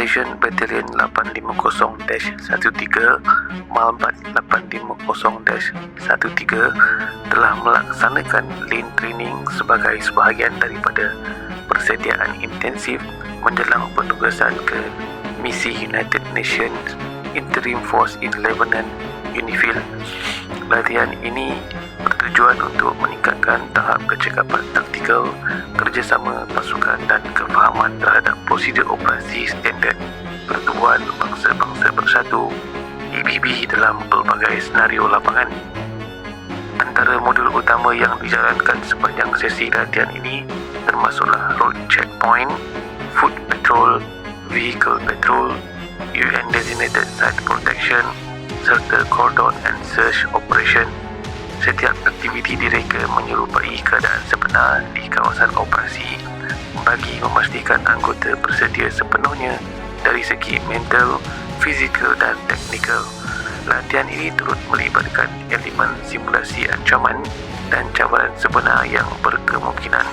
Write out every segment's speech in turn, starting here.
Malaysian Battalion 850-13 Malbat 850-13 telah melaksanakan lane training sebagai sebahagian daripada persediaan intensif menjelang penugasan ke misi United Nations Interim Force in Lebanon UNIFIL. Latihan ini bertujuan untuk meningkatkan tahap kecekapan taktikal, kerjasama pasukan dan kefahaman terhadap prosedur operasi standard Pertubuhan Bangsa-Bangsa Bersatu EBB dalam pelbagai senario lapangan. Antara modul utama yang dijalankan sepanjang sesi latihan ini termasuklah road checkpoint, foot patrol, vehicle patrol, UN designated site protection serta cordon and search operation. Setiap aktiviti direka menyerupai keadaan sebenar di kawasan operasi bagi memastikan anggota bersedia sepenuhnya dari segi mental, fizikal dan teknikal. Latihan ini turut melibatkan elemen simulasi ancaman dan cabaran sebenar yang berkemungkinan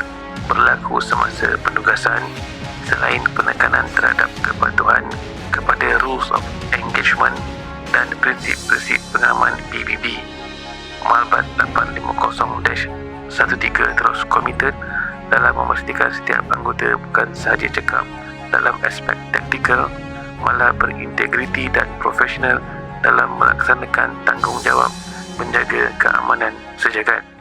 berlaku semasa penugasan selain penekanan terhadap kepatuhan kepada rules of engagement dan prinsip-prinsip pengaman PBB. Malbat 850-13 terus komited dalam memastikan setiap anggota bukan sahaja cekap dalam aspek taktikal malah berintegriti dan profesional dalam melaksanakan tanggungjawab menjaga keamanan sejagat.